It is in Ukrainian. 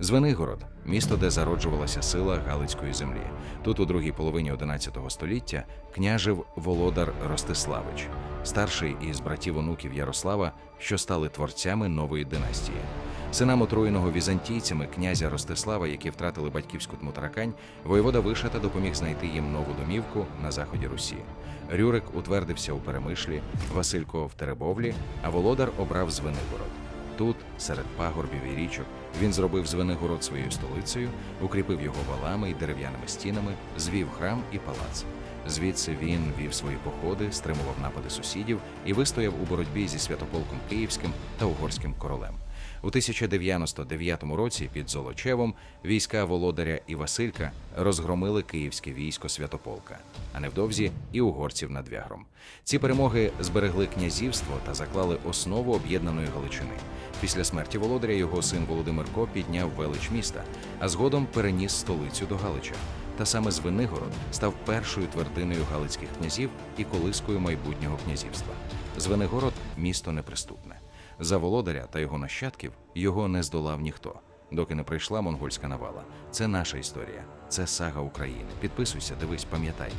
Звенигород місто, де зароджувалася сила Галицької землі. Тут у другій половині XI століття княжив володар Ростиславич, старший із братів онуків Ярослава, що стали творцями нової династії. Синам отруєного візантійцями князя Ростислава, які втратили батьківську тмутаракань, воєвода Вишата допоміг знайти їм нову домівку на заході Русі. Рюрик утвердився у Перемишлі, Василько в Теребовлі, а володар обрав Звенигород. Тут, серед пагорбів і річок, він зробив Звенигород своєю столицею, укріпив його валами й дерев'яними стінами, звів храм і палац. Звідси він вів свої походи, стримував напади сусідів і вистояв у боротьбі зі святополком Київським та угорським королем. У 1099 році під Золочевом війська володаря і Василька розгромили київське військо Святополка, а невдовзі і угорців над Вягром. Ці перемоги зберегли князівство та заклали основу об'єднаної Галичини. Після смерті володаря його син Володимир Ко підняв велич міста, а згодом переніс столицю до Галича. Та саме Звенигород став першою твердиною галицьких князів і колискою майбутнього князівства. Звенигород місто неприступне. За володаря та його нащадків його не здолав ніхто, доки не прийшла монгольська навала. Це наша історія, це сага України. Підписуйся, дивись, пам'ятай.